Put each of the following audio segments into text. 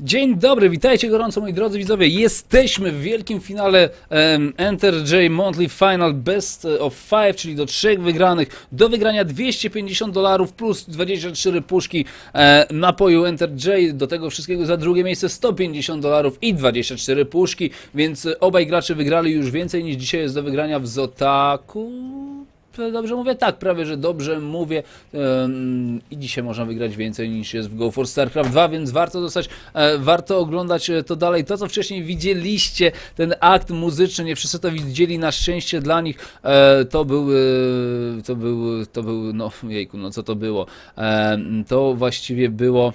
Dzień dobry, witajcie gorąco moi drodzy widzowie. Jesteśmy w wielkim finale em, Enter J Monthly Final Best of 5, czyli do trzech wygranych. Do wygrania 250 dolarów plus 24 puszki e, napoju Enter J. Do tego wszystkiego za drugie miejsce 150 dolarów i 24 puszki, więc e, obaj gracze wygrali już więcej niż dzisiaj jest do wygrania w Zotaku. Dobrze mówię? Tak, prawie że dobrze mówię. I dzisiaj można wygrać więcej niż jest w Go for StarCraft 2, więc warto dostać, e, warto oglądać e, to dalej. To, co wcześniej widzieliście, ten akt muzyczny, nie wszyscy to widzieli, na szczęście dla nich, e, to był, to był, to był, no jejku, no co to było? To właściwie było...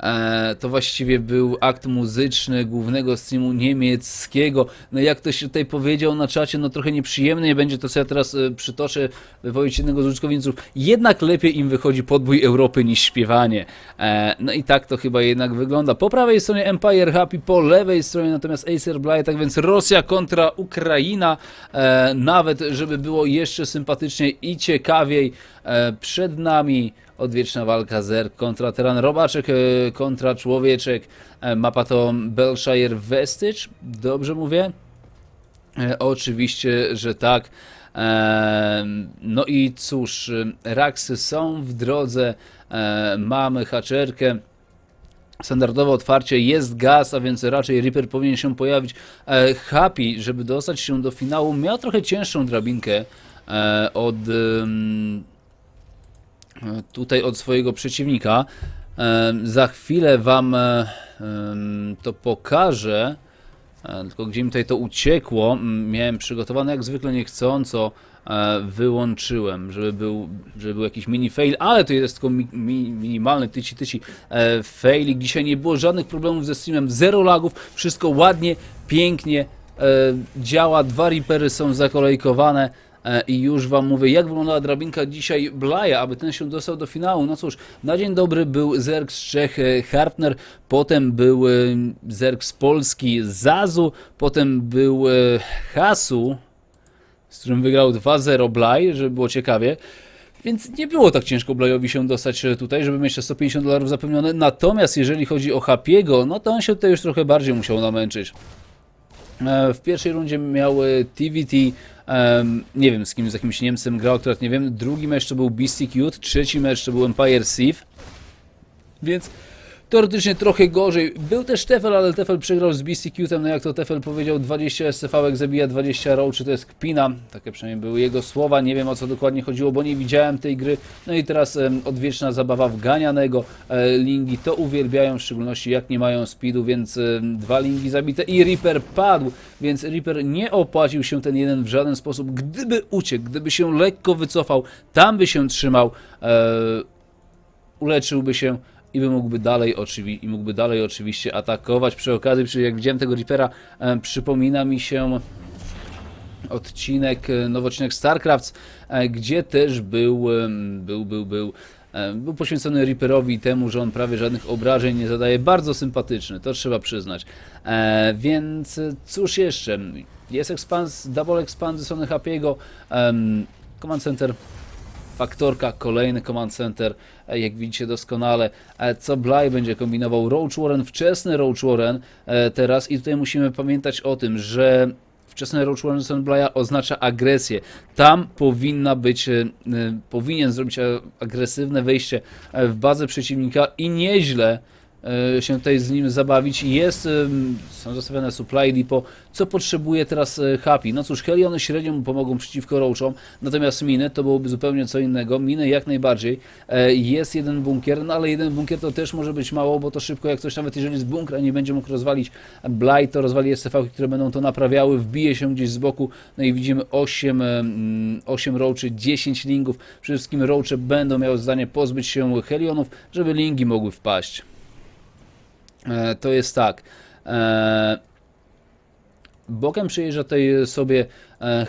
E, to właściwie był akt muzyczny głównego streamu niemieckiego. No jak ktoś tutaj powiedział na czacie, no trochę nieprzyjemnie będzie to, co ja teraz e, przytoczę, wypowiedź jednego z użytkowników. Jednak lepiej im wychodzi podbój Europy niż śpiewanie. E, no i tak to chyba jednak wygląda. Po prawej stronie Empire Happy, po lewej stronie natomiast Acer Bly, tak więc Rosja kontra Ukraina. Nawet, żeby było jeszcze sympatycznie i ciekawiej, przed nami odwieczna walka Zerg kontra Teran Robaczek e, kontra Człowieczek. E, Mapa to Belshire Vestige, dobrze mówię? E, Oczywiście, że tak. No i cóż, Raksy są w drodze, mamy haczerkę. Standardowe otwarcie jest gaz, a więc raczej Reaper powinien się pojawić. Happy, żeby dostać się do finału, miał trochę cięższą drabinkę od tutaj od swojego przeciwnika. Za chwilę wam e, to pokażę. E, Tylko gdzie mi tutaj to uciekło, miałem przygotowane jak zwykle niechcąco, e, wyłączyłem, żeby był, żeby był jakiś mini fail, ale to jest tylko mi, mi, minimalny tyci tyci failik. Dzisiaj nie było żadnych problemów ze streamem, zero lagów, wszystko ładnie, pięknie działa, dwa ripery są zakolejkowane. E, I już Wam mówię, jak wyglądała drabinka dzisiaj Blaja, aby ten się dostał do finału. No cóż, na dzień dobry był Zerg z Czech e, Hartner, potem był e, Zerg z Polski Zazu, potem był Hasu, z którym wygrał 2-0 Blaj, żeby było ciekawie. Więc nie było tak ciężko Blajowi się dostać tutaj, żeby mieć te 150 dolarów zapewnione. Natomiast jeżeli chodzi o Hapiego, no to on się tutaj już trochę bardziej musiał namęczyć. W pierwszej rundzie miał TVT, em, nie wiem z kim, z jakimś Niemcem grał, akurat nie wiem. Drugi mecz to był BC Cute, trzeci mecz to był Empire Thief. Więc teoretycznie trochę gorzej. Był też Tefel, ale Tefel przegrał z BC Cute'em, no jak to Tefel powiedział, 20 SCV-ek zabija 20 row, czy to jest kpina. Takie przynajmniej były jego słowa, nie wiem o co dokładnie chodziło, bo nie widziałem tej gry. No i teraz em, odwieczna zabawa w ganianego. E, lingi to uwielbiają, w szczególności jak nie mają speedu, więc dwa lingi zabite i Reaper padł, więc Reaper nie opłacił się ten jeden w żaden sposób. Gdyby uciekł, gdyby się lekko wycofał, tam by się trzymał, e, uleczyłby się i by mógłby dalej, oczywi- i mógłby dalej oczywiście atakować. Przy okazji, przy, jak widziałem tego Reapera, e, przypomina mi się odcinek, e, nowy odcinek StarCraft, e, gdzie też był, em, był, był, był, e, był poświęcony Reaperowi temu, że on prawie żadnych obrażeń nie zadaje. Bardzo sympatyczny, to trzeba przyznać. E, więc e, cóż jeszcze? Jest expans, double expand ze strony Happy'ego, Command Center Faktorka, kolejny Command Center, e, jak widzicie doskonale. E, Co Bly będzie kombinował? Roach Warren, wczesny Roach Warren e, teraz i tutaj musimy pamiętać o tym, że wczesny Roach Warren Bly'a oznacza agresję. Tam powinna być, powinien zrobić agresywne wejście w bazę przeciwnika i nieźle się tutaj z nim zabawić. Jest, em, są zostawione supply depot, co potrzebuje teraz e, Happy. No cóż, Heliony średnio mu pomogą przeciwko Roachom, natomiast miny to byłoby zupełnie co innego. Miny jak najbardziej. E, Jest jeden bunkier, no ale jeden bunkier to też może być mało, bo to szybko jak ktoś nawet jeżeli z bunkra nie będzie mógł rozwalić Blight, to rozwali SCV, które będą to naprawiały, wbije się gdzieś z boku, no i widzimy 8, em, 8 roachy, 10 lingów. Przede wszystkim roache będą miały zdanie pozbyć się Helionów, żeby lingi mogły wpaść. E, to jest tak. E, bokiem przyjeżdża tutaj sobie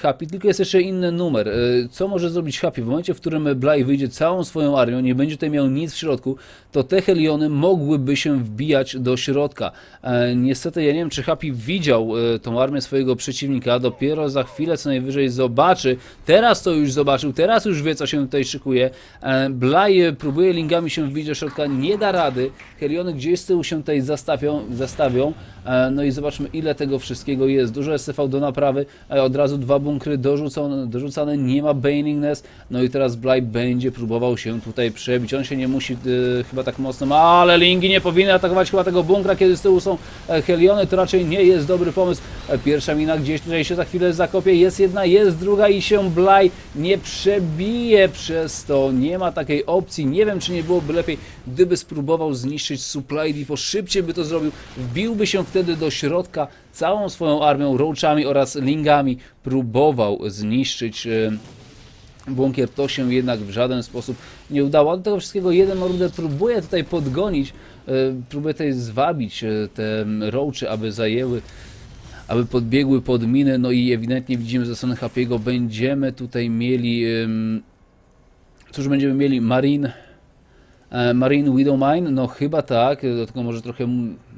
Happy, tylko jest jeszcze inny numer. E, Co może zrobić Happy? W momencie, w którym Bly wyjdzie całą swoją armią, nie będzie tutaj miał nic w środku, to te Heliony mogłyby się wbijać do środka. E, Niestety, ja nie wiem, czy Happy widział e, tą armię swojego przeciwnika, dopiero za chwilę co najwyżej zobaczy. Teraz to już zobaczył, teraz już wie, co się tutaj szykuje. E, Bly próbuje lingami się wbić do środka, nie da rady. Heliony gdzieś z tyłu się tutaj zastawią, zastawią. E, No i zobaczmy, ile tego wszystkiego jest. Dużo SCV do naprawy, e, od razu dwa bunkry dorzucane, nie ma Baning Nest. No i teraz Bly będzie próbował się tutaj przebić. On się nie musi e, chyba tak mocno, ale lingi nie powinny atakować chyba tego bunkra, kiedy z tyłu są Heliony. To raczej nie jest dobry pomysł. Pierwsza mina gdzieś tutaj się za chwilę zakopie. Jest jedna, jest druga i się Bly nie przebije przez to. Nie ma takiej opcji. Nie wiem, czy nie byłoby lepiej, gdyby spróbował zniszczyć Supply Depot. Szybciej by to zrobił. Wbiłby się wtedy do środka całą swoją armią, roachami oraz lingami. Próbował zniszczyć e, bunkier. To się jednak w żaden sposób nie udało. Do tego wszystkiego jeden Morder próbuje tutaj podgonić, e, próbuje tutaj zwabić e, te roachy, aby zajęły aby podbiegły pod minę, no i ewidentnie widzimy ze strony Happy'ego będziemy tutaj mieli cóż będziemy mieli Marine e, Marine Widowmine, no chyba tak, tego może trochę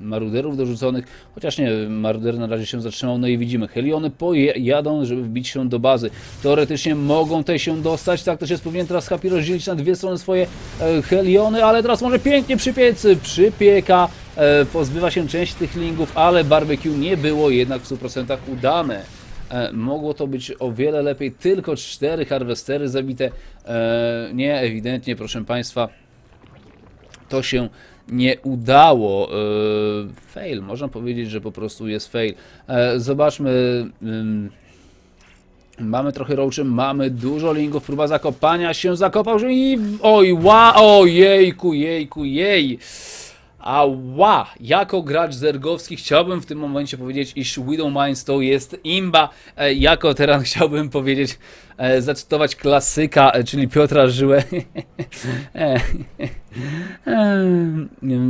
maruderów dorzuconych, chociaż nie, maruder na razie się zatrzymał, no i widzimy, Heliony pojadą, żeby wbić się do bazy, teoretycznie mogą tutaj się dostać, tak też jest powinien teraz Happy rozdzielić na dwie strony swoje e, Heliony, ale teraz może pięknie przypiec, przypieka, e, pozbywa się części tych lingów, ale barbecue nie było jednak w 100% udane. E, mogło to być o wiele lepiej, tylko cztery harwestery zabite, e, nie, ewidentnie, proszę Państwa, to się nie udało. E, fail, można powiedzieć, że po prostu jest fail. E, zobaczmy. Mamy trochę roachy, mamy dużo lingów, próba zakopania się, zakopał się i... Oj, ła, ojejku, jejku, jej. Ała! Jako gracz zergowski chciałbym w tym momencie powiedzieć, iż Widow Minds to jest imba. E, jako teraz chciałbym powiedzieć, e, zacytować klasyka, e, czyli Piotra Żyłę.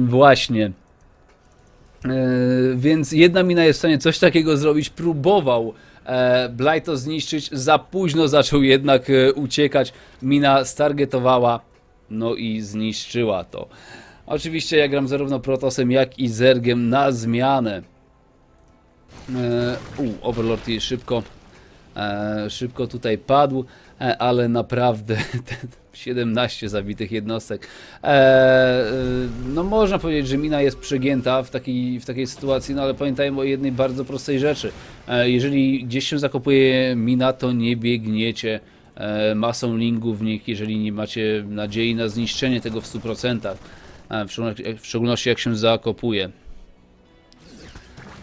właśnie. Więc jedna mina jest w stanie coś takiego zrobić. Próbował Blight to zniszczyć, za późno zaczął jednak uciekać. Mina stargetowała, no i zniszczyła to. Oczywiście ja gram zarówno Protosem, jak i Zergiem na zmianę. E, u, Overlord jej szybko, e, szybko tutaj padł, e, ale naprawdę te 17 zabitych jednostek. E, no można powiedzieć, że mina jest przegięta w takiej, w takiej sytuacji, no ale pamiętajmy o jednej bardzo prostej rzeczy. Jeżeli gdzieś się zakopuje mina, to nie biegniecie masą lingów w nich, jeżeli nie macie nadziei na zniszczenie tego w 100%. W szczególności- jak się zakopuje.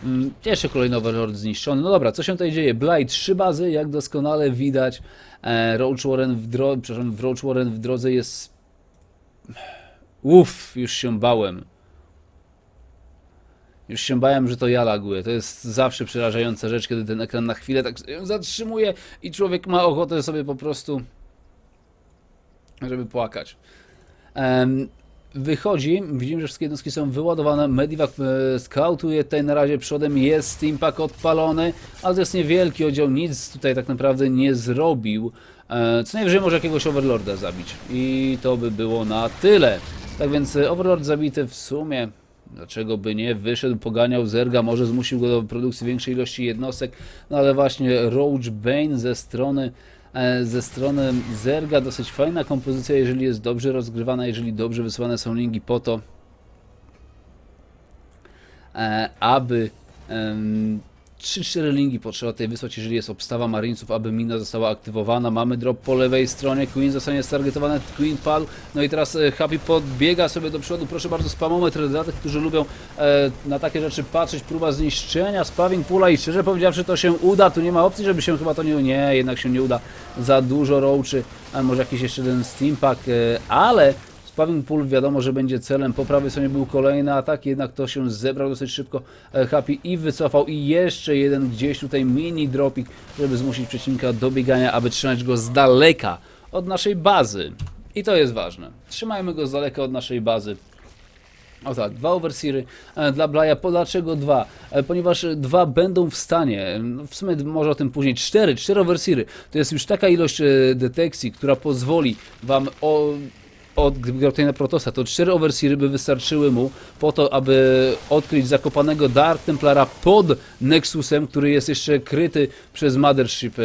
Mm, Jeszcze kolejny Overlord zniszczony. No dobra, co się tutaj dzieje? Blight, trzy bazy, jak doskonale widać. E, Roach Warren w drodze, przepraszam, Roach Warren w drodze jest... Uff, już się bałem. Już się bałem, że to ja laguję. To jest zawsze przerażająca rzecz, kiedy ten ekran na chwilę tak zatrzymuje i człowiek ma ochotę sobie po prostu, żeby płakać. Wychodzi, widzimy, że wszystkie jednostki są wyładowane, Medivac e, skautuje tutaj na razie przodem, jest Steampack odpalony, ale to jest niewielki oddział, nic tutaj tak naprawdę nie zrobił. E, co najwyżej może jakiegoś Overlorda zabić. I to by było na tyle. Tak więc e, Overlord zabity w sumie, dlaczego by nie, wyszedł, poganiał Zerga, może zmusił go do produkcji większej ilości jednostek, no ale właśnie Roach Bane ze strony ze strony Zerga dosyć fajna kompozycja, jeżeli jest dobrze rozgrywana, jeżeli dobrze wysyłane są linki po to, e, aby 3-4 linki potrzeba tutaj wysłać, jeżeli jest obstawa marinców, aby mina została aktywowana. Mamy drop po lewej stronie, Queen zostanie stargetowany, Queen padł, no i teraz e, Happy podbiega sobie do przodu, proszę bardzo, spamometr dla tych, którzy lubią e, na takie rzeczy patrzeć, próba zniszczenia, spawing pula i szczerze powiedziawszy to się uda, tu nie ma opcji, żeby się chyba to nie, nie jednak się nie uda, za dużo roachy, a może jakiś jeszcze jeden steampack, e, ale Spawing Pool wiadomo, że będzie celem. Po prawej stronie był kolejny atak, jednak to się zebrał dosyć szybko e, Happy i wycofał. I jeszcze jeden gdzieś tutaj mini dropik, żeby zmusić przeciwnika do biegania, aby trzymać go z daleka od naszej bazy. I to jest ważne. Trzymajmy go z daleka od naszej bazy. O tak, dwa overseery e, dla Blaja. Po- Dlaczego dwa? E, Ponieważ dwa będą w stanie, no w sumie może o tym później, cztery, cztery overseery. To jest już taka ilość detekcji, która pozwoli wam o, od gdyby grał tutaj na Protosa, to cztery overseery by wystarczyły mu po to, aby odkryć zakopanego Dark Templara pod Nexusem, który jest jeszcze kryty przez Mothership, e,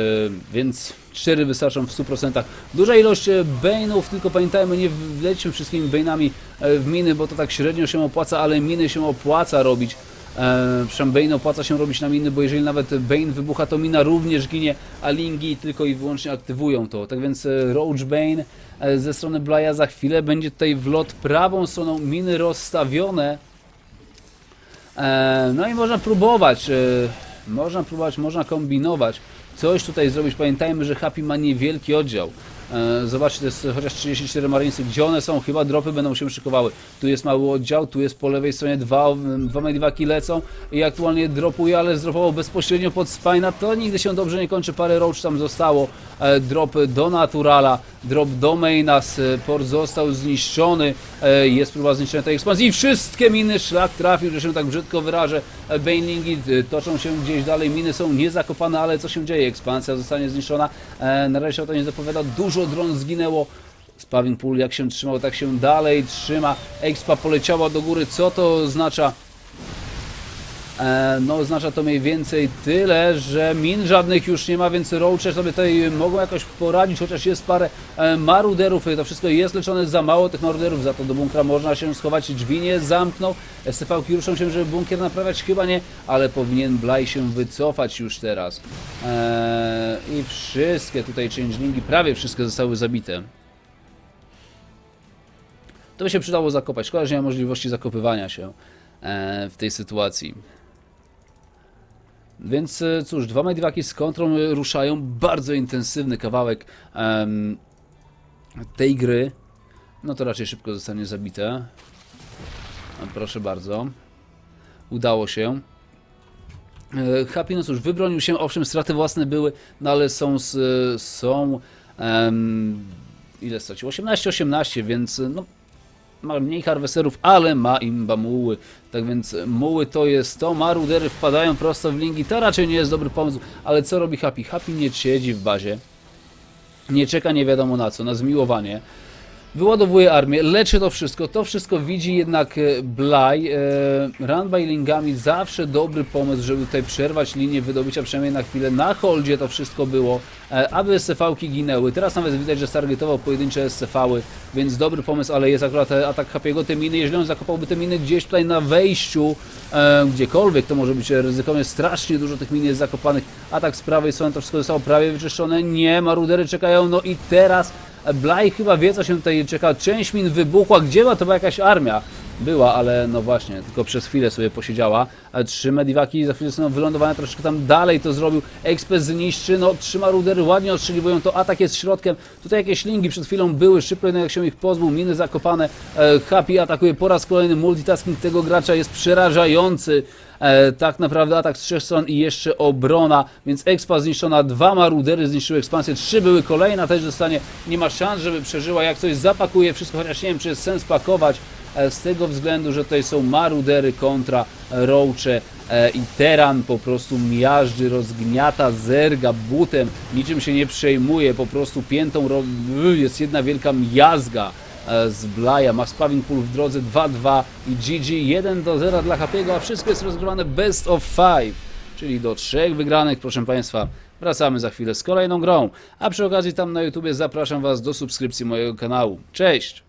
więc cztery wystarczą w 100%. Duża ilość e, Bane'ów, tylko pamiętajmy, nie wlećmy wszystkimi Bane'ami e, w miny, bo to tak średnio się opłaca, ale miny się opłaca robić. E, przynajmniej opłaca się robić na miny, bo jeżeli nawet Bane wybucha, to mina również ginie, a lingi tylko i wyłącznie aktywują to. Tak więc Roach Bane ze strony Blaya za chwilę będzie tutaj wlot prawą stroną, miny rozstawione. E, no i można próbować, e, można próbować, można kombinować, coś tutaj zrobić. Pamiętajmy, że Happy ma niewielki oddział. E, Zobaczcie, to jest chociaż 34 Marinesy. Gdzie one są? Chyba dropy będą się szykowały. Tu jest mały oddział, tu jest po lewej stronie dwa, dwa mediwaki lecą i aktualnie dropuje, ale zdropował bezpośrednio pod Spina. To nigdy się dobrze nie kończy. Parę roach tam zostało. E, Drop do Naturala, drop do Maina. s- Port został zniszczony. E, Jest próba zniszczenia tej ekspansji. I wszystkie miny szlak trafił, że się tak brzydko wyrażę. E, Banelingi e, toczą się gdzieś dalej. Miny są niezakopane, ale co się dzieje? Ekspansja zostanie zniszczona. E, Na razie się o to nie zapowiada. Dużo dron zginęło. Spawing pool jak się trzymał, tak się dalej trzyma. Expa poleciała do góry. Co to oznacza? E, no oznacza to mniej więcej tyle, że min żadnych już nie ma, więc roache sobie tutaj mogą jakoś poradzić, chociaż jest parę e, maruderów, to wszystko jest leczone za mało tych maruderów, za to do bunkra można się schować, drzwi nie zamknął, STV-ki ruszą się, żeby bunkier naprawiać, chyba nie, ale powinien Blaj się wycofać już teraz. E, I wszystkie tutaj changelingi, prawie wszystkie zostały zabite. To by się przydało zakopać. Szkoda, że nie ma możliwości zakopywania się e, w tej sytuacji. Więc e, cóż, dwa mediwaki z kontrą e, ruszają. Bardzo intensywny kawałek em, tej gry. No to raczej szybko zostanie zabite. A, Proszę bardzo. Udało się. E, Happy, no cóż, wybronił się, owszem, straty własne były, no ale są, są em, ile stracił? 18-18, więc no, ma mniej harwesterów, ale ma imba muły. Tak więc muły to jest to, marudery wpadają prosto w linki, to raczej nie jest dobry pomysł, ale co robi Happy? Happy nie siedzi w bazie, nie czeka nie wiadomo na co, na zmiłowanie. Wyładowuje armię, leczy to wszystko, to wszystko widzi jednak e, Blaj. E, run by lingami zawsze dobry pomysł, żeby tutaj przerwać linię wydobycia przynajmniej na chwilę. Na holdzie to wszystko było, e, aby SCV-ki ginęły. Teraz nawet widać, że stargetował pojedyncze SCV-y, więc dobry pomysł, ale jest akurat atak Happy'ego. Te miny, jeżeli on zakopałby te miny gdzieś tutaj na wejściu, gdziekolwiek, to może być ryzykownie strasznie dużo tych min jest zakopanych. Atak z prawej strony, to wszystko zostało prawie wyczyszczone. Nie, marudery czekają, no i teraz Blaj chyba wie, co się tutaj czeka. Część min wybuchła. Gdzie była? To była jakaś armia. Była, ale no właśnie, tylko przez chwilę sobie posiedziała. A trzy mediwaki za chwilę są wylądowane troszeczkę tam dalej to zrobił. Ekspres zniszczy, no trzyma rudery, ładnie ostrzeliwują to. Atak jest środkiem. Tutaj jakieś linki przed chwilą były, szybko jednak się ich pozbył. Miny zakopane. E, Happy atakuje po raz kolejny. Multitasking tego gracza jest przerażający. E, tak naprawdę atak z trzech stron i jeszcze obrona, więc expa zniszczona, dwa marudery zniszczyły ekspansję, trzy były kolejna też zostanie, nie ma szans, żeby przeżyła, jak coś zapakuje wszystko, chociaż nie wiem, czy jest sens pakować, z tego względu, że tutaj są marudery kontra roache e, i teran po prostu miażdży, rozgniata, zerga butem, niczym się nie przejmuje, po prostu piętą ro... jest jedna wielka miazga e, z Blaja, ma spawing pool w drodze 2-2 i GG 1-0 dla Happy'ego, a wszystko jest rozgrywane best of 5, czyli do trzech wygranych, proszę Państwa. Wracamy za chwilę z kolejną grą, a przy okazji tam na YouTubie zapraszam Was do subskrypcji mojego kanału. Cześć!